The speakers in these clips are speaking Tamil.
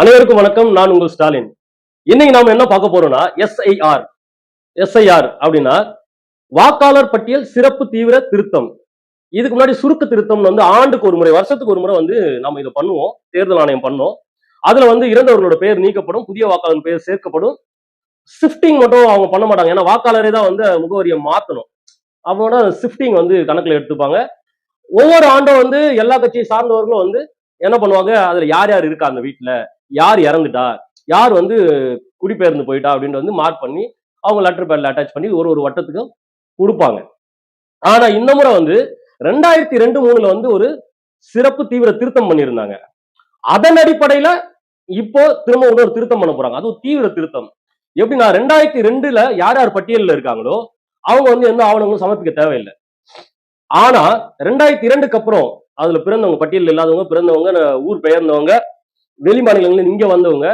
அனைவருக்கும் வணக்கம். நான் உங்கள் ஸ்டாலின். இன்னைக்கு நாம என்ன பார்க்க போறோம்னா எஸ்ஐஆர் எஸ்ஐஆர் அப்படின்னா வாக்காளர் பட்டியல் சிறப்பு தீவிர திருத்தம். இதுக்கு முன்னாடி சுருக்க திருத்தம் வந்து ஆண்டுக்கு ஒரு முறை வருஷத்துக்கு ஒரு முறை வந்து நம்ம இதை பண்ணுவோம். தேர்தல் ஆணையம் பண்ணோம். அதுல வந்து இறந்தவர்களோட பெயர் நீக்கப்படும் புதிய வாக்காளர் பெயர் சேர்க்கப்படும். ஷிஃப்டிங் மட்டும் அவங்க பண்ண மாட்டாங்க. ஏன்னா வாக்காளரே தான் வந்து முகவரியை மாத்தணும். அவங்களோட ஷிஃப்டிங் வந்து கணக்குல எடுத்துப்பாங்க. ஒவ்வொரு ஆண்டும் வந்து எல்லா கட்சியை சார்ந்தவர்களும் வந்து என்ன பண்ணுவாங்க? அதுல யார் யார் இருக்கா அந்த வீட்டுல யார் இறந்துட்டா? யார் வந்து குடிபெயர்ந்து போயிட்டா? அப்படின்ட்டு வந்து மார்க் பண்ணி அவங்க லெட்டர் பேட்ல அட்டாச் பண்ணி ஒரு ஒரு வட்டத்துக்கும் கொடுப்பாங்க. ஆனா இந்த முறை வந்து ரெண்டாயிரத்தி ரெண்டு மூணுல வந்து ஒரு சிறப்பு தீவிர திருத்தம் பண்ணியிருந்தாங்க. அதன் அடிப்படையில இப்போ திரும்ப இன்னொரு திருத்தம் பண்ண போறாங்க. அதுவும் தீவிர திருத்தம். எப்படின்னா ரெண்டாயிரத்தி ரெண்டுல யார் யார் பட்டியலில் இருக்காங்களோ அவங்க வந்து எந்த ஆவணங்களும் சமர்ப்பிக்க தேவையில்லை. ஆனா ரெண்டாயிரத்தி இரண்டுக்கு அப்புறம் அதுல பிறந்தவங்க பட்டியல் இல்லாதவங்க பிறந்தவங்க ஊர் பெயர்ந்தவங்க வெளி மாநிலங்களில் இங்க வந்தவங்க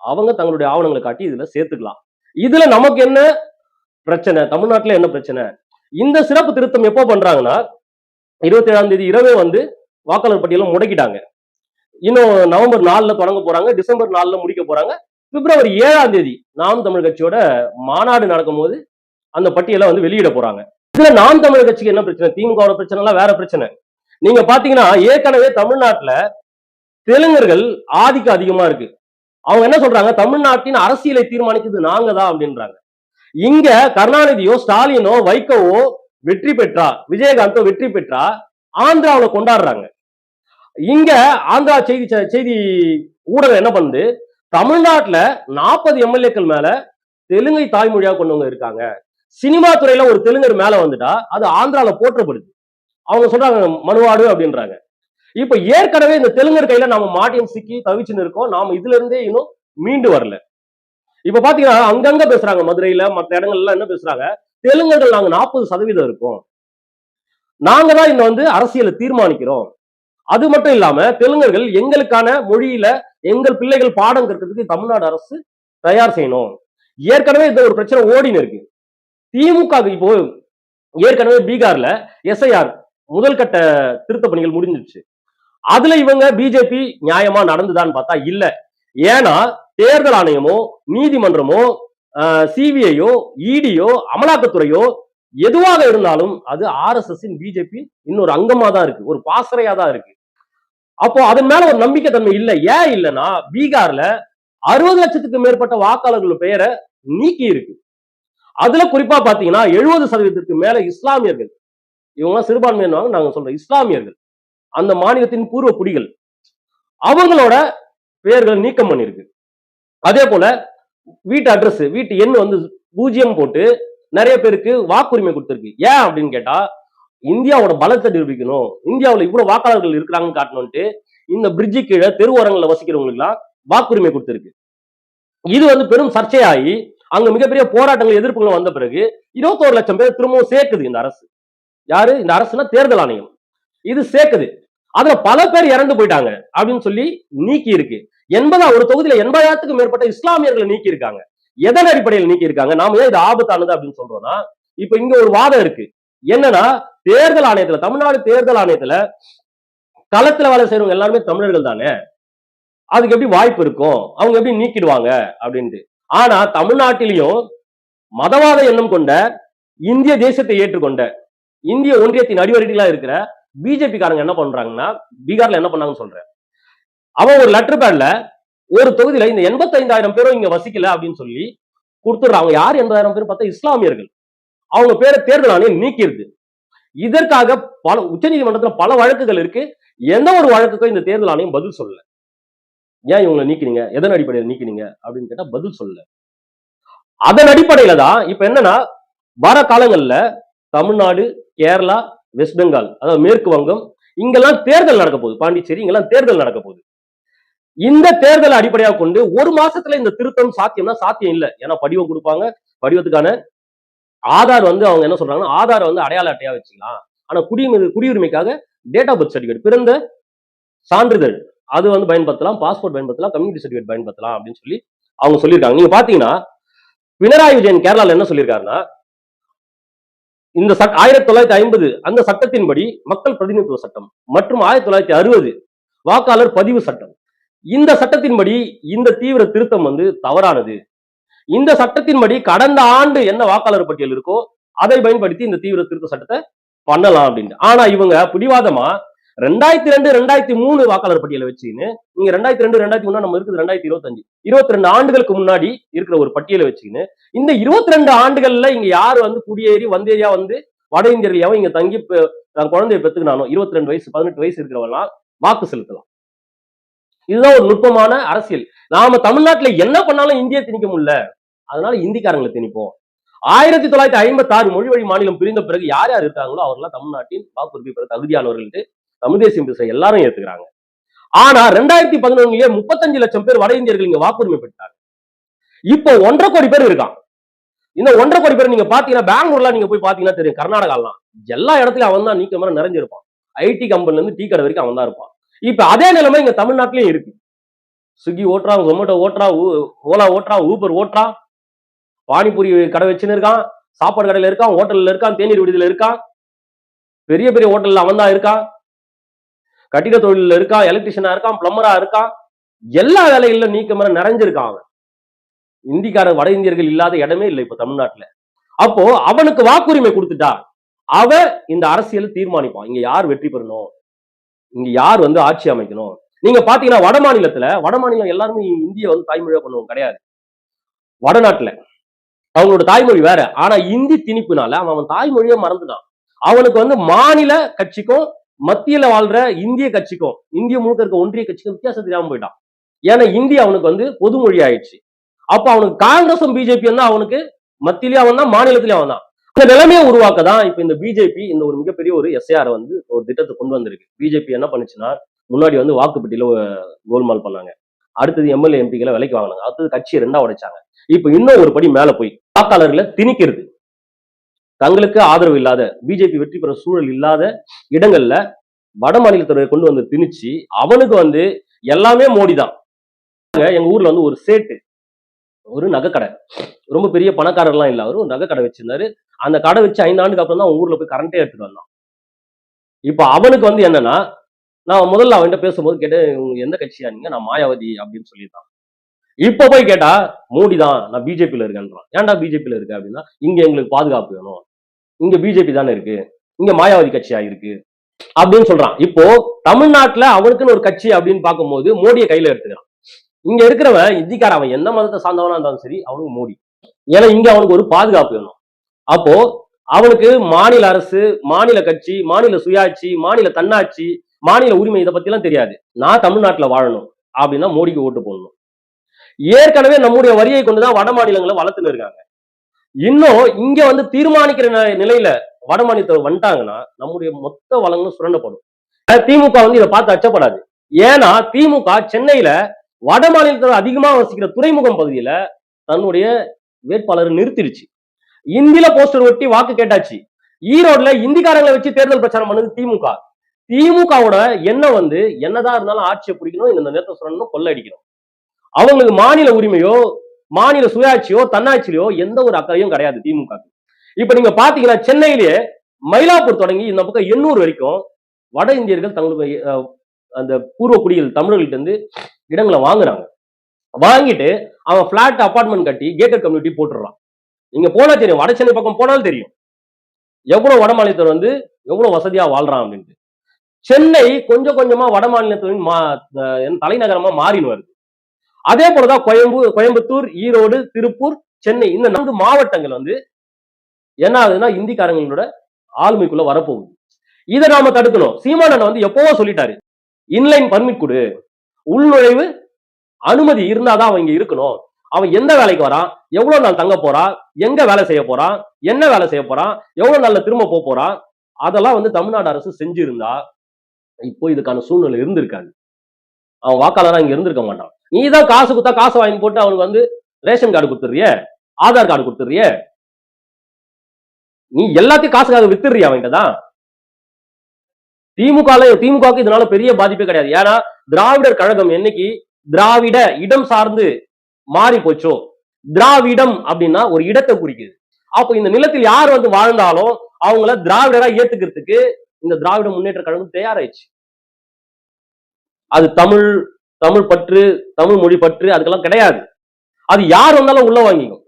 அவங்க தங்களுடைய ஆவணங்களை காட்டி இதுல சேர்த்துக்கலாம். இதுல நமக்கு என்ன பிரச்சனை? தமிழ்நாட்டுல என்ன பிரச்சனை? இந்த சிறப்பு திருத்தம் எப்போ பண்றாங்கன்னா இருபத்தி ஏழாம் தேதி இரவே வந்து வாக்காளர் பட்டியலை முடக்கிட்டாங்க. இன்னும் நவம்பர் நாலுல தொடங்க போறாங்க டிசம்பர் நாலுல முடிக்க போறாங்க. பிப்ரவரி ஏழாம் தேதி நாம் தமிழ் கட்சியோட மாநாடு நடக்கும் போது அந்த பட்டியலை வந்து வெளியிட போறாங்க. இதுல நாம் தமிழ் கட்சிக்கு என்ன பிரச்சனை? திமுகவோட பிரச்சனை எல்லாம் வேற பிரச்சனை. நீங்க பாத்தீங்கன்னா ஏற்கனவே தமிழ்நாட்டுல தெலுங்கர்கள் ஆதிக்கம் அதிகமா இருக்கு. அவங்க என்ன சொல்றாங்க? தமிழ்நாட்டின் அரசியலை தீர்மானிக்கிறது நாங்க தான் அப்படின்றாங்க. இங்க கருணாநிதியோ ஸ்டாலினோ வைகோவோ வெற்றி பெற்றா விஜயகாந்தோ வெற்றி பெற்றா ஆந்திராவுல கொண்டாடுறாங்க. இங்க ஆந்திரா செய்தி செய்தி ஊடகம் என்ன பண்ணுது? தமிழ்நாட்டுல நாற்பது எம்எல்ஏக்கள் மேல தெலுங்கை தாய்மொழியா கொண்டவங்க இருக்காங்க. சினிமா துறையில ஒரு தெலுங்கர் மேல வந்துட்டா அது ஆந்திராவில் போற்றப்படுது. அவங்க சொல்றாங்க மனுவாடு அப்படின்றாங்க. இப்ப ஏற்கனவே இந்த தெலுங்கர் கையில நாம மாட்டியம் சிக்கி தவிச்சுன்னு இருக்கோம். நாம இதுல இருந்தே இன்னும் மீண்டு வரல. இப்ப பாத்தீங்கன்னா அங்கங்க பேசுறாங்க. மதுரையில மத்த இடங்கள்ல என்ன பேசுறாங்க? தெலுங்கர்கள் நாங்க நாற்பது சதவீதம் இருக்கோம். நாங்க தான் இந்த வந்து அரசியலை தீர்மானிக்கிறோம். அது மட்டும் இல்லாம தெலுங்கர்கள் எங்களுக்கான மொழியில எங்கள் பிள்ளைகள் பாடம் கற்கிறதுக்கு தமிழ்நாடு அரசு தயார் செய்யணும். ஏற்கனவே இந்த ஒரு பிரச்சனை ஓடின்னு இருக்கு. திமுக இப்போ ஏற்கனவே பீகார்ல எஸ்ஐஆர் முதல் கட்ட திருத்த பணிகள் முடிஞ்சிருச்சு. அதுல இவங்க பிஜேபி நியாயமா நடந்துதான்னு பார்த்தா இல்ல. ஏன்னா தேர்தல் ஆணையமோ நீதிமன்றமோ சிபிஐயோ இடியோ அமலாக்கத்துறையோ எதுவாக இருந்தாலும் அது ஆர்எஸ்எஸ்ஸின் பிஜேபி இன்னொரு அங்கமா தான் இருக்கு. ஒரு பாசறையா தான் இருக்கு. அப்போ அதன் மேல ஒரு நம்பிக்கை தன்மை இல்லை. ஏன் இல்லைன்னா பீகார்ல அறுபது லட்சத்துக்கு மேற்பட்ட வாக்காளர்கள் பெயரை நீக்கி இருக்கு. அதுல குறிப்பா பாத்தீங்கன்னா எழுபது சதவீதத்திற்கு மேல இஸ்லாமியர்கள். இவங்க சிறுபான்மையினர் நாங்க சொல்றோம். இஸ்லாமியர்கள். அந்த மாநிலத்தின் பூர்வ குடிகள். அவங்களோட பெயர்களை நீக்கம் பண்ணிருக்கு. அதே போல வீட்டு அட்ரஸ் வீட்டு எண் வந்து பூஜ்ஜியம் போட்டு நிறைய பேருக்கு வாக்குரிமை கொடுத்துருக்கு. ஏன் அப்படின்னு கேட்டா இந்தியாவோட பலத்தை நிரூபிக்கணும் இந்தியாவில் இவ்வளவு வாக்காளர்கள் இருக்கிறாங்கன்னு காட்டணும்ட்டு இந்த பிரிட்ஜு கீழே தெருவோரங்களில் வசிக்கிறவங்களுக்குலாம் வாக்குரிமை கொடுத்திருக்கு. இது வந்து பெரும் சர்ச்சையாகி அங்க மிகப்பெரிய போராட்டங்கள் எதிர்ப்புகள் வந்த பிறகு இருபத்தோரு லட்சம் பேர் திரும்பவும் சேர்க்குது இந்த அரசு. யாரு? இந்த அரசுனா தேர்தல் ஆணையம். இது சேர்க்குது. அதுல பல பேர் இறந்து போயிட்டாங்க அப்படின்னு சொல்லி நீக்கி இருக்கு. எண்பதா ஒரு தொகுதியில எண்பதாயிரத்துக்கும் மேற்பட்ட இஸ்லாமியர்களை நீக்கி இருக்காங்க. எதன் அடிப்படையில் நீக்கி இருக்காங்க? நாம ஏன் இது ஆபத்தானது அப்படின்னு சொல்றோம்னா இப்ப இங்க ஒரு வாதம் இருக்கு. என்னன்னா தேர்தல் ஆணையத்துல தமிழ்நாடு தேர்தல் ஆணையத்துல களத்துல வேலை செய்யறவங்க எல்லாருமே தமிழர்கள் தானே? அதுக்கு எப்படி வாய்ப்பு இருக்கும்? அவங்க எப்படி நீக்கிடுவாங்க? அப்படின்ட்டு. ஆனா தமிழ்நாட்டிலையும் மதவாத எண்ணம் கொண்ட இந்திய தேசத்தை ஏற்றுக்கொண்ட இந்திய ஒன்றியத்தின் அடிவரடிகளா இருக்கிற பிஜேபி காரங்க என்ன பண்றாங்கன்னா பீகார்ல என்ன பண்ணாங்கன்னு சொல்றேன். அவன் ஒரு லெட்டர் பேட்ல ஒரு தொகுதியில இந்த எண்பத்தைந்தாயிரம் பேரும் இங்க வசிக்கல அப்படின்னு சொல்லி கொடுத்துடுறாங்க அவங்க யார் எண்பதாயிரம் பேர் பார்த்தா? இஸ்லாமியர்கள். அவங்க பேரை தேர்தல் ஆணையம் நீக்கிடுது. இதற்காக பல உச்சநீதிமன்றத்துல பல வழக்குகள் இருக்கு. எந்த ஒரு வழக்குக்கும் இந்த தேர்தல் ஆணையம் பதில் சொல்லல. ஏன் இவங்களை நீக்கினீங்க? எதன் அடிப்படையில் நீக்கினீங்க? அப்படின்னு கேட்டா பதில் சொல்லல. அதன் அடிப்படையில தான் இப்ப என்னன்னா வர காலங்கள்ல தமிழ்நாடு கேரளா வெஸ்ட் பெங்கால் அதாவது மேற்கு வங்கம் இங்கெல்லாம் தேர்தல் நடக்க போகுது. பாண்டிச்சேரி இங்கெல்லாம் தேர்தல் நடக்க போகுது. இந்த தேர்தலை அடிப்படையாக கொண்டு ஒரு மாசத்துல இந்த திருத்தம் சாத்தியம்னா சாத்தியம் இல்லை. ஏன்னா படிவம் கொடுப்பாங்க. படிவத்துக்கான ஆதார் வந்து அவங்க என்ன சொல்றாங்கன்னா ஆதார் வந்து அடையாள அட்டையா வச்சுக்கலாம். ஆனா குடியுரிமை குடியுரிமைக்காக டேட் ஆஃப் பர்த் சர்டிஃபிகேட் பிறந்த சான்றிதழ் அது வந்து பயன்படுத்தலாம். பாஸ்போர்ட் பயன்படுத்தலாம். கம்யூனிட்டி சர்டிஃபிகேட் பயன்படுத்தலாம் அப்படின்னு சொல்லி அவங்க சொல்லியிருக்காங்க. நீங்க பாத்தீங்கன்னா பினராயி விஜயன் கேரளால என்ன சொல்லியிருக்காருன்னா இந்த சட் ஆயிரத்தி தொள்ளாயிரத்தி ஐம்பது அந்த சட்டத்தின்படி மக்கள் பிரதிநிதித்துவ சட்டம் மற்றும் ஆயிரத்தி தொள்ளாயிரத்தி அறுபது வாக்காளர் பதிவு சட்டம். இந்த சட்டத்தின்படி இந்த தீவிர திருத்தம் வந்து தவறானது. இந்த சட்டத்தின்படி கடந்த ஆண்டு என்ன வாக்காளர் பட்டியல் இருக்கோ அதை பயன்படுத்தி இந்த தீவிர திருத்த சட்டத்தை பண்ணலாம் அப்படின்ட்டு. ஆனா இவங்க பிடிவாதமா ரெண்டாயிரத்தி ரெண்டு ரெண்டாயிரத்தி மூணு வாக்காளர் பட்டியலை வச்சுக்கின்னு நீங்க ரெண்டாயிரத்தி ரெண்டு ரெண்டாயிரத்தி மூணு நம்ம இருக்குது ரெண்டாயிரத்தி இருபத்தஞ்சு. இருபத்தி ரெண்டு ஆண்டுகளுக்கு முன்னாடி இருக்கிற ஒரு பட்டியலை வச்சுக்கின்னு இந்த இருபத்தி ரெண்டு ஆண்டுகள்ல இங்க யார் வந்து குடியேறி வந்தேரியா வந்து வட இந்தியர்களையாவும் இங்க தங்கி குழந்தைய பெத்துக்கினானோ இருபத்தி ரெண்டு வயசு பதினெட்டு வயசு இருக்கிறவங்களாம் வாக்கு செலுத்தலாம். இதுதான் ஒரு நுட்பமான அரசியல். நாம தமிழ்நாட்டுல என்ன பண்ணாலும் இந்திய திணிக்க முடியல. அதனால இந்திக்காரங்களை திணிப்போம். ஆயிரத்தி தொள்ளாயிரத்தி ஐம்பத்தி ஆறு மொழி வழி மாநிலம் பிரிந்த பிறகு யார் யார் இருக்காங்களோ அவர்களாம் தமிழ்நாட்டின் வாக்குறுதி பெற தகுதியானவர்கள் தமிழ் தேசியம் எல்லாரும் ஏத்துக்கிறாங்க. ஆனா ரெண்டாயிரத்தி பதினொன்னுலயே முப்பத்தஞ்சு லட்சம் பேர் வட இந்தியர்கள் இங்க வாக்குரிமை பெற்றாங்க இப்போ ஒன்றரை கோடி பேர் இருக்கான். இந்த ஒன்றரை கோடி பேர் நீங்க பாத்தீங்கன்னா பெங்களூர்ல நீங்க போய் பாத்தீங்கன்னா தெரியும் கர்நாடகாலாம் எல்லா இடத்துலயும் அவன் தான் நீக்க மாதிரி நிறைஞ்சிருப்பான். ஐடி கம்பெனில இருந்து டீ கடை வரைக்கும் அவன் தான் இருப்பான். இப்ப அதே நிலைமை இங்க தமிழ்நாட்டிலயும் இருக்கு. ஸ்விக்கி ஓட்டுறா ஜொமேட்டோ ஓட்டுறா ஓலா ஓட்டுறான் ஊபர் ஓட்டுறா பானிபூரி கடை வச்சுன்னு இருக்கான் சாப்பாடு கடையில இருக்கான் ஹோட்டல்ல இருக்கான் தேநீர் விடுதியில இருக்கான் பெரிய பெரிய ஹோட்டல்ல அவன் தான் இருக்கான். கட்டிட தொழில இருக்கான் எலக்ட்ரிஷியனா இருக்கான் பிளம்பரா இருக்கான் எல்லா வேலைகளிலும் நீக்கமர நிறைஞ்சிருக்கான் அவன். இந்திக்கார வட இந்தியர்கள் இல்லாத இடமே இல்லை இப்ப தமிழ்நாட்டுல. அப்போ அவனுக்கு வாக்குரிமை கொடுத்துட்டா அவ இந்த அரசியல் தீர்மானிப்பான் இங்க யார் வெற்றி பெறணும்? இங்க யார் வந்து ஆட்சி அமைக்கணும்? நீங்க பாத்தீங்கன்னா வட மாநிலத்துல வட மாநிலம் எல்லாருமே இந்திய வந்து தாய்மொழியா பண்ணுவோம் கிடையாது. வடநாட்டுல. அவங்களோட தாய்மொழி வேற. ஆனா இந்தி திணிப்புனால அவன் அவன் தாய்மொழியை மறந்துட்டான். அவனுக்கு வந்து மாநில கட்சிக்கும் மத்தியில வாழ்ற இந்திய கட்சிக்கும் இந்திய முழுக்க இருக்க ஒன்றிய கட்சிக்கும் வித்தியாசம் தெரியாம போயிட்டான். ஏன்னா இந்தியா அவனுக்கு வந்து பொதுமொழி ஆயிடுச்சு. அப்ப அவனுக்கு காங்கிரஸும் பிஜேபி தான் அவனுக்கு? மத்தியிலேயே அவன் தான் மாநிலத்திலேயே அவன் தான். இந்த நிலைமையை உருவாக்க தான் இப்ப இந்த பிஜேபி இந்த ஒரு மிகப்பெரிய ஒரு எஸ்ஏஆர் வந்து ஒரு திட்டத்தை கொண்டு வந்திருக்கு. பிஜேபி என்ன பண்ணுச்சுன்னா முன்னாடி வந்து வாக்குப்பட்டியில கோல்மால் பண்ணாங்க. அடுத்தது எம்எல்ஏ எம்பிக்களை விலைக்கு வாங்கினாங்க. அடுத்தது கட்சியை ரெண்டா உடைச்சாங்க. இப்ப இன்னும் ஒரு படி மேல போய் வாக்காளர்களை திணிக்கிறது. தங்களுக்கு ஆதரவு இல்லாத பிஜேபி வெற்றி பெற சூழல் இல்லாத இடங்கள்ல வட மாநிலத்தினரை கொண்டு வந்து திணிச்சு அவனுக்கு வந்து எல்லாமே மோடி தான் எங்க ஊர்ல வந்து ஒரு சேட்டு ஒரு நகைக்கடை. ரொம்ப பெரிய பணக்காரர்லாம் இல்ல அவரு ஒரு நகைக்கடை வச்சிருந்தாரு. அந்த கடை வச்சு ஐந்து ஆண்டுக்கு அப்புறம் தான் ஊர்ல போய் கரண்டே எடுத்துட்டு வந்தான். இப்ப அவனுக்கு வந்து என்னன்னா நான் முதல்ல அவன்கிட்ட பேசும்போது கேட்டேன் "உங்க எந்த கட்சியா நீங்க? நான் மாயாவதி அப்படின்னு சொல்லியிருந்தான் இப்ப போய் கேட்டா மோடி தான் நான் பிஜேபியில இருக்கேன்றான். ஏன்டா பிஜேபியில இருக்க? அப்படின்னா இங்க எங்களுக்கு பாதுகாப்பு வேணும். இங்க பிஜேபி தானே இருக்கு. இங்க மாயாவதி கட்சியா இருக்கு. அப்படின்னு சொல்றான். இப்போ தமிழ்நாட்டுல அவனுக்குன்னு ஒரு கட்சி அப்படின்னு பார்க்கும்போது மோடியை கையில எடுத்துக்கிறான். இங்க இருக்கிறவன் இந்திக்கார அவன் எந்த மதத்தை சார்ந்தவனா இருந்தாலும் சரி அவனுக்கு மோடி. ஏன்னா இங்க அவனுக்கு ஒரு பாதுகாப்பு வேணும். அப்போ அவனுக்கு மாநில அரசு மாநில கட்சி மாநில சுயாட்சி மாநில தன்னாட்சி மாநில உரிமை இதை பத்தி எல்லாம் தெரியாது. நான் தமிழ்நாட்டுல வாழணும் அப்படின்னா மோடிக்கு ஓட்டு போடணும். ஏற்கனவே நம்முடைய வரியை கொண்டுதான் வட மாநிலங்களை வளர்த்துன்னு இருக்காங்க. இன்னும் இங்க வந்து தீர்மானிக்கிற நிலையில வட வந்துட்டாங்கன்னா நம்முடைய மொத்த வளங்களும் சுரண்டப்படும். திமுக வந்து இதை பார்த்து அச்சப்படாது. ஏன்னா திமுக சென்னையில வட மாநிலத்தில் அதிகமா வசிக்கிற துறைமுகம் பகுதியில தன்னுடைய வேட்பாளரை நிறுத்திடுச்சு. இந்தியில போஸ்டர் ஒட்டி வாக்கு கேட்டாச்சு. ஈரோட்ல இந்திக்காரங்களை வச்சு தேர்தல் பிரச்சாரம் பண்ணது திமுக. திமுகவோட எண்ணம் வந்து என்னதான் இருந்தாலும் ஆட்சியை பிடிக்கணும் இந்த நேரத்தை சொல்லணும் கொள்ளடிக்கணும் அவங்களுக்கு மாநில உரிமையோ மாநில சுயாட்சியோ தன்னாட்சியிலோ எந்த ஒரு அக்கறையும் கிடையாது திமுக இப்ப நீங்க பாத்தீங்கன்னா சென்னையிலேயே மயிலாப்பூர் தொடங்கி இந்த பக்கம் எண்ணூர் வரைக்கும் வட இந்தியர்கள் தங்களுக்கு அந்த பூர்வ குடிகள் தமிழர்கள்ட்ட இருந்து இடங்களை வாங்குறாங்க. வாங்கிட்டு அவன் பிளாட் அபார்ட்மெண்ட் கட்டி கேட்டட் கம்யூனிட்டி போட்டுடுறான். நீங்க போனா தெரியும் வட சென்னை பக்கம் போனாலும் தெரியும். எவ்வளவு வட மாநிலத்தவர் வந்து எவ்வளவு வசதியா வாழ்றான் அப்படின்ட்டு. சென்னை கொஞ்சம் கொஞ்சமா வட மாநிலத்தின் மா தலைநகரமா மாறின்னு வருது. அதே போலதான் கோயம்பு கோயம்புத்தூர் ஈரோடு திருப்பூர் சென்னை இந்த நான்கு மாவட்டங்கள் வந்து என்ன ஆகுதுன்னா இந்திக்காரங்களோட ஆளுமைக்குள்ள வரப்போகுது. இதை நாம தடுக்கணும். சீமானன் வந்து எப்பவோ சொல்லிட்டாரு. இன்லைன் பர்மிட் கொடு. உள்நுழைவு அனுமதி இருந்தாதான் அவன் இங்க இருக்கணும். அவன் எந்த வேலைக்கு வரான்? எவ்வளவு நாள் தங்க போறான்? எங்க வேலை செய்ய போறான்? என்ன வேலை செய்ய போறான்? எவ்வளவு நாள்ல திரும்ப போக போறான்? அதெல்லாம் வந்து தமிழ்நாடு அரசு செஞ்சிருந்தா இப்போ இதுக்கான சூழ்நிலை இருந்திருக்காது. அவன் வாக்காளரா இங்க இருந்திருக்க மாட்டான். நீ தான் காசு கொடுத்தா காசு வாங்கி போட்டு அவனுக்கு வந்து ரேஷன் கார்டு கொடுத்துறிய ஆதார் கார்டு கொடுத்துறிய நீ எல்லாத்தையும் காசுக்காக வித்துறிய அவன்கிட்ட தான்? திமுக திமுகவுக்கு இதனால பெரிய பாதிப்பே கிடையாது. ஏன்னா திராவிடர் கழகம் என்னைக்கு திராவிட இடம் சார்ந்து மாறி போச்சோ? திராவிடம் அப்படின்னா ஒரு இடத்தை குறிக்குது. அப்போ இந்த நிலத்தில் யார் வந்து வாழ்ந்தாலும் அவங்கள திராவிடரா ஏத்துக்கிறதுக்கு இந்த திராவிட முன்னேற்ற கழகம் தயாராயிடுச்சு. அது தமிழ் தமிழ் பற்று தமிழ் மொழி பற்று அதுக்கெல்லாம் கிடையாது. அது யார் வந்தாலும் உள்ள வாங்கிக்கும்.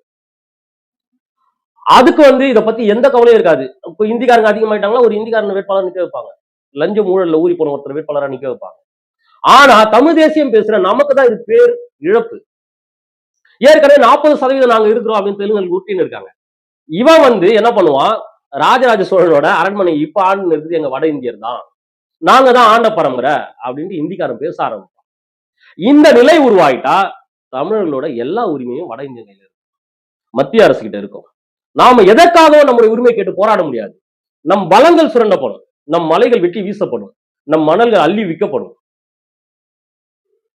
அதுக்கு வந்து இத பத்தி எந்த கவலையும் இருக்காது. இப்போ இந்திக்காரங்க அதிகமாயிட்டாங்களா ஒரு இந்திக்காரன் வேட்பாளர் நிக்க வைப்பாங்க. லஞ்ச ஊழல்ல ஊறி போன ஒருத்தர் வேட்பாளராக நிக்க வைப்பாங்க. ஆனா தமிழ் தேசியம் பேசுற நமக்கு தான் இது பேர் இழப்பு. ஏற்கனவே நாற்பது சதவீதம் நாங்க இருக்கிறோம் அப்படின்னு தெலுங்கு ஊட்டின்னு இருக்காங்க. இவன் வந்து என்ன பண்ணுவான்? ராஜராஜ சோழனோட அரண்மனை இப்ப ஆண்டு இருக்குது எங்க வட இந்தியர் தான். நாங்க தான் ஆண்ட பரம்பரை அப்படின்ட்டு இந்திக்காரன் பேச ஆரம்பிப்பான். இந்த நிலை உருவாயிட்டா தமிழர்களோட எல்லா உரிமையும் வட இந்திய கையில இருக்கும். மத்திய அரசு கிட்ட இருக்கும். நாம எதற்காகவும் நம்முடைய உரிமை கேட்டு போராட முடியாது. நம் வளங்கள் சுரண்டப்படும். நம் மலைகள் வெட்டி வீசப்படும். நம் மணல்கள் அள்ளி விற்கப்படும்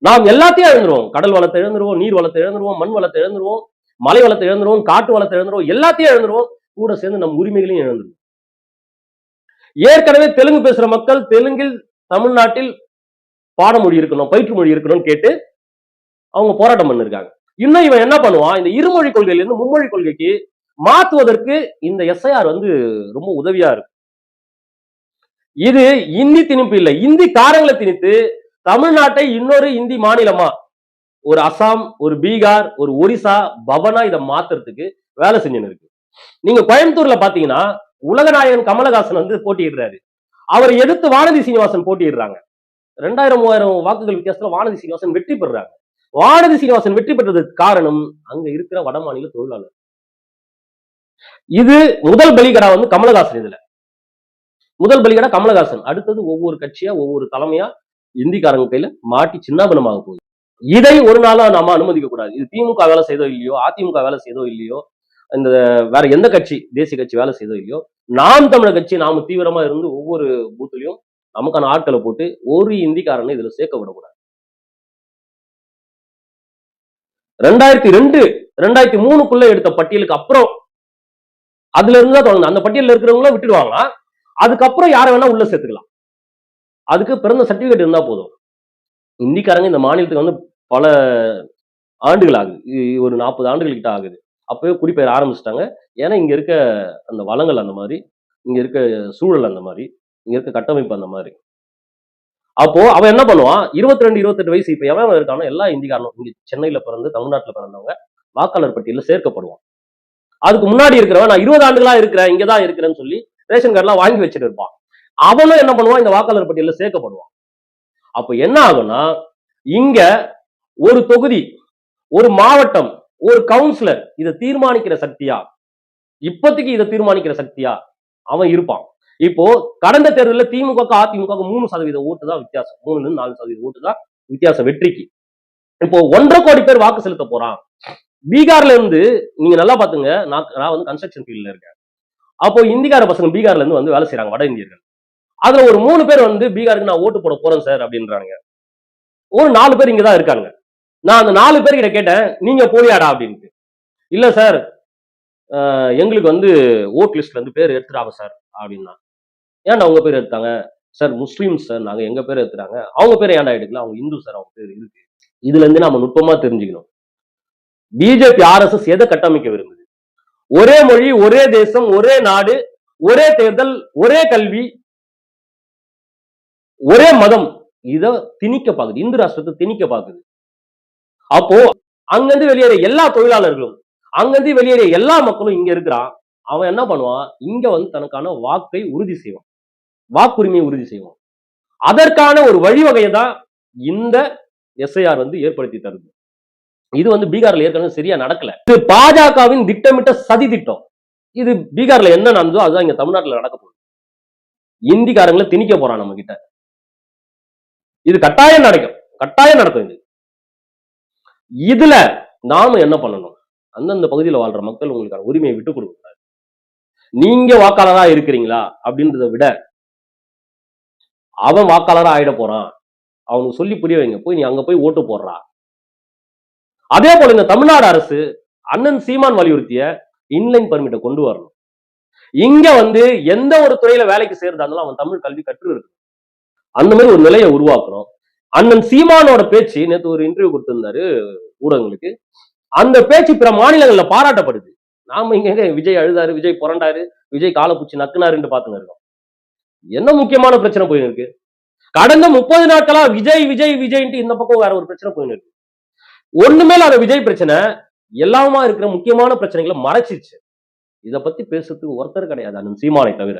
நாம் எல்லாத்தையும் இழந்துருவோம். கடல் வளத்தை இழந்துருவோம் நீர் வளத்தை இழந்துருவோம் மண் வளத்தை இழந்துருவோம் மலை வளத்தை இழந்துருவோம் காட்டு வளத்தை இழந்துருவோம் எல்லாத்தையும் இழந்துருவோம். கூட சேர்ந்து நம் உரிமைகளையும் இழந்துருவோம். ஏற்கனவே தெலுங்கு பேசுற மக்கள் தெலுங்கில் தமிழ்நாட்டில் பாடமொழி இருக்கணும் பயிற்று மொழி இருக்கணும்னு கேட்டு அவங்க போராட்டம் பண்ணிருக்காங்க. இன்னும் இவன் என்ன பண்ணுவான்? இந்த இருமொழி கொள்கையில இருந்து மும்மொழி கொள்கைக்கு மாத்துவதற்கு இந்த எஸ்ஐஆர் வந்து ரொம்ப உதவியா இருக்கும் இது இந்தி திணிப்பு இல்லை. இந்தி காரங்களை திணித்து தமிழ்நாட்டை இன்னொரு இந்தி மாநிலமா ஒரு அசாம் ஒரு பீகார் ஒரு ஒரிசா பவனா இதை மாத்துறதுக்கு வேலை செஞ்சுன்னு இருக்கு. நீங்க கோயம்புத்தூர்ல பாத்தீங்கன்னா உலகநாயகன் கமலஹாசன் வந்து போட்டியிடுறாரு. அவர் எதிர்த்து வானதி சீனிவாசன் போட்டியிடுறாங்க. ரெண்டாயிரம் மூவாயிரம் வாக்குகள் வித்தியாசத்துல வானதி சீனிவாசன் வெற்றி பெறுறாங்க. வானதி சீனிவாசன் வெற்றி பெற்றதுக்கு காரணம் அங்க இருக்கிற வட மாநில தொழிலாளர் இது முதல் பலிகடா வந்து கமலஹாசன் இதுல. முதல் பலிகடா கமலஹாசன். அடுத்தது ஒவ்வொரு கட்சியா ஒவ்வொரு தலைமையா இந்திக்காரங்க கையில மாட்டி சின்னாபனமாக போகுது. இதை ஒரு நாளா நாம அனுமதிக்க கூடாது இது திமுக வேலை செய்தோ இல்லையோ அதிமுக வேலை செய்தோ இல்லையோ இந்த வேற எந்த கட்சி தேசிய கட்சி வேலை செய்தோ இல்லையோ நாம் தமிழர் கட்சி நாம தீவிரமா இருந்து ஒவ்வொரு பூத்துலயும் நமக்கான ஆட்களை போட்டு ஒரு இந்திக்காரனை இதுல சேர்க்க விடக்கூடாது. ரெண்டாயிரத்தி ரெண்டு ரெண்டாயிரத்தி மூணுக்குள்ள எடுத்த பட்டியலுக்கு அப்புறம் அதுல இருந்து தான் தொடங்க அந்த பட்டியலில் இருக்கிறவங்கள விட்டுடுவாங்களா? அதுக்கப்புறம் யாரை வேணா உள்ள சேர்த்துக்கலாம். அதுக்கு பிறந்த சர்டிபிகேட் இருந்தா போதும். இந்திக்காரங்க இந்த மாநிலத்துக்கு வந்து பல ஆண்டுகள் ஆகுது. இ- ஒரு நாற்பது ஆண்டுகள் கிட்ட ஆகுது. அப்பவே குடிபெயர ஆரம்பிச்சிட்டாங்க. ஏன்னா இங்க இருக்க அந்த வளங்கள் அந்த மாதிரி இங்க இருக்க சூழல் அந்த மாதிரி இங்க இருக்க கட்டமைப்பு அந்த மாதிரி. அப்போ அவன் என்ன பண்ணுவான்? இருபத்தி ரெண்டு இருபத்தெட்டு வயசு இப்ப எவன் இருக்கானோ எல்லா இந்திக்காரனும் இங்க சென்னையில பிறந்து தமிழ்நாட்டுல பிறந்தவங்க வாக்காளர் பட்டியலில் சேர்க்கப்படுவான். அதுக்கு முன்னாடி இருக்கிறவன் நான் இருபது ஆண்டுகளா இருக்கிறேன் இங்கதான் இருக்கிறேன்னு சொல்லி ரேஷன் கார்டுலாம் வாங்கி வச்சுட்டு இருப்பான். அவனும் என்ன பண்ணுவான்? இந்த வாக்காளர் பட்டியலில் சேர்க்கப்படுவான். அப்ப என்ன ஆகும்னா இங்க ஒரு தொகுதி ஒரு மாவட்டம் ஒரு கவுன்சிலர் இதை தீர்மானிக்கிற சக்தியா? இப்போதைக்கு இதை தீர்மானிக்கிற சக்தியா? அவன் இருப்பான். இப்போ கடந்த தேர்தலில் திமுக அதிமுக மூணு சதவீத ஓட்டு தான் வித்தியாசம். மூணுல இருந்து நாலு சதவீத ஓட்டு தான் வித்தியாசம் வெற்றிக்கு. இப்போ ஒன்றரை கோடி பேர் வாக்கு செலுத்த போறான். பீகார்ல இருந்து நீங்க நல்லா பாத்துங்க. நான் நான் வந்து கன்ஸ்ட்ரக்ஷன் ஃபீல்ட்ல இருக்கேன். அப்போ இந்திக்கார பசங்க பீகார்ல இருந்து வந்து வேலை செய்யறாங்க வட இந்தியர்கள். அதுல ஒரு மூணு பேர் வந்து பீகாருக்கு நான் ஓட்டு போட போறேன் சார் அப்படின்றாங்க ஒரு நாலு பேர் இங்கதான் இருக்காங்க. நான் அந்த நாலு பேர் கிட்ட கேட்டேன் நீங்க போலியாடா? அப்படின்ட்டு. இல்ல சார். எங்களுக்கு வந்து ஓட் லிஸ்ட்ல இருந்து பேர் எடுத்துட்டாங்க சார். அப்படின்னா ஏன்டா அவங்க பேர் எடுத்தாங்க? சார் முஸ்லீம் சார் நாங்க எங்க பேர் எடுத்துறாங்க அவங்க பேர் ஏன்டா எடுக்கல? அவங்க இந்து சார் அவங்க பேர் இருக்கு. இதுல இருந்து நாம நுட்பமா தெரிஞ்சுக்கணும். பிஜேபி ஆர்எஸ்எஸ் எதை கட்டமைக்க விரும்புது? ஒரே மொழி ஒரே தேசம் ஒரே நாடு ஒரே தேர்தல் ஒரே கல்வி ஒரே மதம். இத திணிக்க பாக்குது. இந்து ராஷ்டிரத்தை திணிக்க பாக்குது. அப்போ அங்கிருந்து வெளியேற எல்லா தொழிலாளர்களும் அங்கிருந்து வெளியேற எல்லா மக்களும் இங்க இருக்கிறான். அவன் என்ன பண்ணுவான்? இங்க வந்து தனக்கான வாக்கை உறுதி செய்வான். வாக்குரிமையை உறுதி செய்வோம். அதற்கான ஒரு வழிவகையை தான் இந்த எஸ்ஐஆர் வந்து ஏற்படுத்தி தருது. இது வந்து பீகார்ல ஏற்கனவே சரியா நடக்கல. இது பாஜகவின் திட்டமிட்ட சதி திட்டம். இது பீகார்ல என்ன நடந்ததோ அதுதான் இங்க தமிழ்நாட்டுல நடக்க போகுது. இந்திக்காரங்களை திணிக்க போறான் நம்ம கிட்ட இது கட்டாயம் நடக்கும். கட்டாயம் நடக்கும் இது. இதுல நாம என்ன பண்ணணும்? அந்தந்த பகுதியில வாழ்ற மக்கள் உங்களுக்கான உரிமையை விட்டு கொடுக்க கூடாது நீங்க வாக்காளரா இருக்கிறீங்களா அப்படின்றத விட அவன் வாக்காளரா ஆயிட போறான். அவனுக்கு சொல்லி புரிய வைங்க. போய் நீ அங்க போய் ஓட்டு போடுறா. அதே போல இந்த தமிழ்நாடு அரசு அண்ணன் சீமான் வலியுறுத்திய இன்லைன் பர்மிட்டை கொண்டு வரணும். இங்க வந்து எந்த ஒரு துறையில வேலைக்கு சேர்ந்தா அவன் தமிழ் கல்வி கற்று இருக்கு அந்த மாதிரி ஒரு நிலையை உருவாக்கணும். அண்ணன் சீமானோட பேச்சு நேத்து ஒரு இன்டர்வியூ கொடுத்திருந்தாரு ஊடகங்களுக்கு. அந்த பேச்சு பிற மாநிலங்கள்ல பாராட்டப்படுது. நாம இங்க விஜய் அழுதாரு விஜய் புரண்டாரு விஜய் காலப்பூச்சி நக்குனாருன்னு பாத்துன்னு இருக்கோம். என்ன முக்கியமான பிரச்சனை போயிருக்கு இருக்கு? கடந்த முப்பது நாட்களா விஜய் விஜய் விஜய்ன்ட்டு இந்த பக்கம் வேற ஒரு பிரச்சனை போயின்னு இருக்கு. ஒண்ணுமே இல்லாத விஜய் பிரச்சனை எல்லாமா இருக்கிற முக்கியமான பிரச்சனைகளை மறைச்சிருச்சு. இத பத்தி பேசுறதுக்கு ஒருத்தர் கிடையாது அந்த சீமானை தவிர.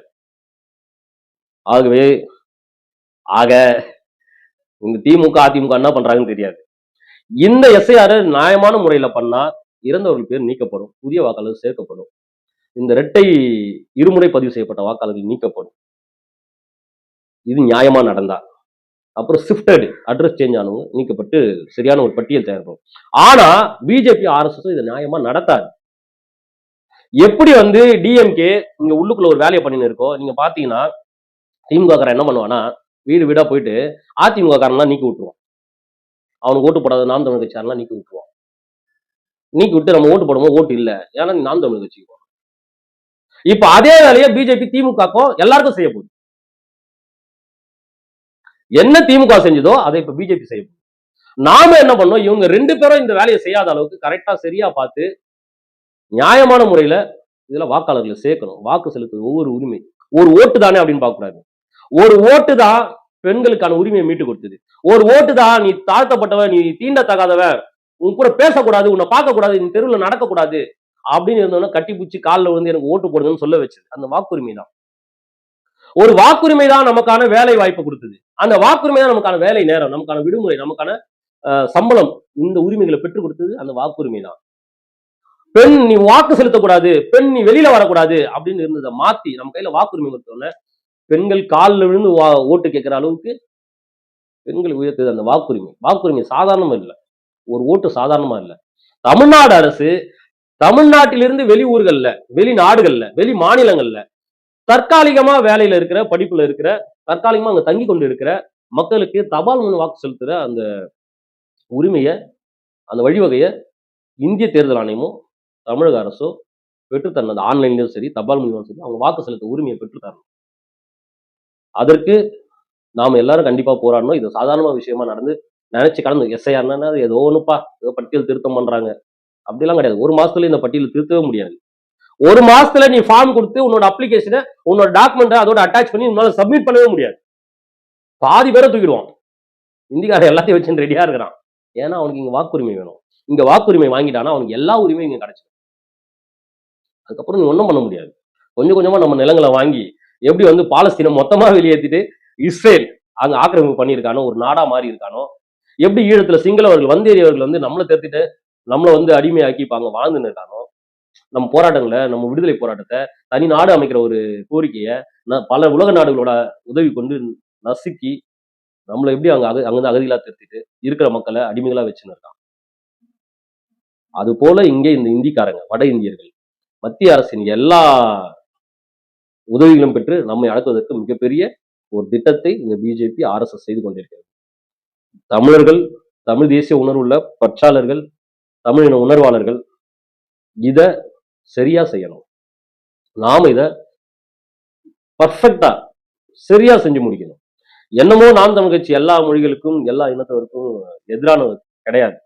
ஆகவே ஆக இந்த திமுக அதிமுக என்ன பண்றாங்கன்னு தெரியாது. இந்த எஸ்ஐஆர் நியாயமான முறையில பண்ணா இறந்தவர்கள் பேர் நீக்கப்படும் புதிய வாக்காளர் சேர்க்கப்படும். இந்த இரட்டை இருமுறை பதிவு செய்யப்பட்ட வாக்காளர்கள் நீக்கப்படும். இது நியாயமா நடந்தா. அப்புறம் ஷிஃப்டட் அட்ரஸ் சேஞ்ச் ஆனவங்க நீக்கப்பட்டு சரியான ஒரு பட்டியல் தயாரிப்போம். ஆனா பிஜேபி ஆர்எஸ்எஸ் இதை நியாயமா நடத்தாது. எப்படி வந்து டிஎம்கே இங்க உள்ளுக்குள்ள ஒரு வேலையை பண்ணின்னு இருக்கோம் நீங்க பாத்தீங்கன்னா திமுகக்காரன் என்ன பண்ணுவானா வீடு வீடா போயிட்டு அதிமுகக்காரன்லாம் நீக்கி விட்டுருவான். அவனுக்கு ஓட்டு போடாத நாம் தமிழ் கட்சியாரெல்லாம் நீக்கி விட்டுருவான். நீக்கி விட்டு நம்ம ஓட்டு போடும்போது ஓட்டு இல்ல. ஏன்னா நாம் தமிழ் கட்சிக்கு போ. இப்ப அதே வேலையை பிஜேபி திமுகக்கும் எல்லாருக்கும் செய்ய போகுது. என்ன திமுக செஞ்சதோ அதை இப்ப பிஜேபி செய்ய நாம என்ன பண்ணோம்? இவங்க ரெண்டு பேரும் இந்த வேலையை செய்யாத அளவுக்கு கரெக்டா சரியா பார்த்து நியாயமான முறையில இதுல வாக்காளர்களை சேர்க்கணும். வாக்கு செலுத்துவது ஒவ்வொரு உரிமை. ஒரு ஓட்டு தானே அப்படின்னு பார்க்க கூடாது ஒரு ஓட்டு தான் பெண்களுக்கான உரிமையை மீட்டு கொடுத்தது. ஒரு ஓட்டு தான் நீ தாழ்த்தப்பட்டவன் நீ தீண்டத்தகாதவன் உன் கூட பேசக்கூடாது உன்னை பார்க்க கூடாது நீ தெருவில் நடக்கக்கூடாது அப்படின்னு இருந்தோன்னா கட்டி பிடிச்சி காலில் வந்து எனக்கு ஓட்டு போடுதுன்னு சொல்ல வச்சது. அந்த வாக்குரிமை தான். ஒரு வாக்குரிமை தான் நமக்கான வேலை வாய்ப்பு கொடுத்தது. அந்த வாக்குரிமை தான் நமக்கான வேலை நேரம் நமக்கான விடுமுறை நமக்கான அஹ், சம்பளம். இந்த உரிமைகளை பெற்றுக் கொடுத்தது அந்த வாக்குரிமை தான் பெண் நீ வாக்கு செலுத்தக்கூடாது பெண் நீ வெளியில வரக்கூடாது அப்படின்னு இருந்ததை மாத்தி நம்ம கையில வாக்குரிமை கொடுத்தோன்னே பெண்கள் காலில் விழுந்து வா- ஓட்டு கேட்கிற அளவுக்கு பெண்கள் உயர்த்தது அந்த வாக்குரிமை. வாக்குரிமை சாதாரணமா இல்லை. ஒரு ஓட்டு சாதாரணமா இல்லை. தமிழ்நாடு அரசு தமிழ்நாட்டிலிருந்து வெளி ஊர்கள்ல வெளிநாடுகள்ல வெளி மாநிலங்கள்ல தற்காலிகமா வேலையில இருக்கிற படிப்புல இருக்கிற தற்காலிகமா அங்க தங்கி கொண்டு இருக்கிற மக்களுக்கு தபால் மூலம் வாக்கு செலுத்துற அந்த உரிமையை அந்த வழிவகையை இந்திய தேர்தல் ஆணையமோ தமிழக அரசோ பெற்றுத்தரணும் அந்த ஆன்லைன்லயும் சரி தபால் மூலியமும் சரி அவங்க வாக்கு செலுத்த உரிமையை பெற்றுத்தரணும் அதற்கு நாம் எல்லாரும் கண்டிப்பா போராடணும். இது சாதாரண விஷயமா நடந்து நினைச்சு கடந்து எஸ்ஐஆர்னா ஏதோ ஒன்றுப்பா ஏதோ பட்டியல் திருத்தம் பண்றாங்க. அப்படிலாம் கிடையாது. ஒரு மாசத்துல இந்த பட்டியல் திருத்தவே முடியாது. ஒரு மாசத்துல நீ ஃபார்ம் கொடுத்து உன்னோட அப்ளிகேஷனை உன்னோட டாக்குமெண்ட்டை அதோட அட்டாச் பண்ணி உன்னால சப்மிட் பண்ணவே முடியாது. பாதி பேரை தூக்கிடுவான். இந்திக்காரன் எல்லாத்தையும் வச்சு ரெடியா இருக்கிறான். ஏன்னா அவனுக்கு இங்க வாக்குரிமை வேணும். இங்க வாக்குரிமை வாங்கிட்டானா அவனுக்கு எல்லா உரிமையும் இங்க கிடைச்சிடும் அதுக்கப்புறம் நீ ஒன்றும் பண்ண முடியாது. கொஞ்சம் கொஞ்சமா நம்ம நிலங்களை வாங்கி எப்படி வந்து பாலஸ்தீனம் மொத்தமா வெளியேற்றிட்டு இஸ்ரேல் அங்க ஆக்கிரமிப்பு பண்ணியிருக்கானோ ஒரு நாடா மாறி இருக்கானோ எப்படி ஈழத்துல சிங்களவர்கள் வந்தேறியவர்கள் வந்து நம்மளை தெரிஞ்சுட்டு நம்மளை வந்து அடிமையாக்கி வாழ்ந்துன்னு இருக்கானோ நம்ம போராட்டங்களை நம்ம விடுதலை போராட்டத்தை தனி நாடு அமைக்கிற ஒரு கோரிக்கையை ந- பல உலக நாடுகளோட உதவி கொண்டு நசுக்கி நம்மளை எப்படி அங்க அக அங்கிருந்து அகதிகளா திருத்திட்டு இருக்கிற மக்களை அடிமைகளா வச்சுன்னு இருக்கான் அது போல இங்கே இந்த இந்திக்காரங்க வட இந்தியர்கள் மத்திய அரசின் எல்லா உதவிகளும் பெற்று நம்மை அடக்குவதற்கு மிகப்பெரிய ஒரு திட்டத்தை இந்த பிஜேபி ஆர்எஸ்எஸ் செய்து கொண்டிருக்கிறது. தமிழர்கள் தமிழ் தேசிய உணர்வுள்ள பற்றாளர்கள் தமிழின உணர்வாளர்கள் இதை சரியா செய்யணும். நாம இதை பர்ஃபெக்டா சரியா செஞ்சு முடிக்கணும். என்னமோ நாம் தமிழ் கட்சி எல்லா மொழிகளுக்கும் எல்லா இனத்தவருக்கும் எதிரானது கிடையாது.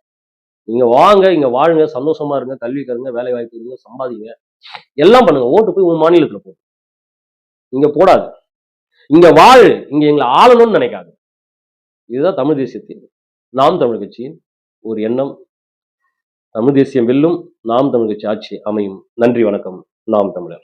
நீங்க வாங்க இங்க வாழுங்க சந்தோஷமா இருங்க கல்வி கருங்க வேலை வாய்ப்பு இருங்க சம்பாதிங்க. எல்லாம் பண்ணுங்க. ஓட்டு போய் உங்க மாநிலத்துல போடு. இங்க போடாது. இங்க வாழ். இங்க எங்களை ஆளணும்னு நினைக்காது. இதுதான் தமிழ் தேசியத்தின் நாம் தமிழ் கட்சியின் ஒரு எண்ணம் தமிழ் தேசியம் வெல்லும் நாம் தமிழ் கட்சி ஆட்சி அமையும். நன்றி வணக்கம். நாம் தமிழர்.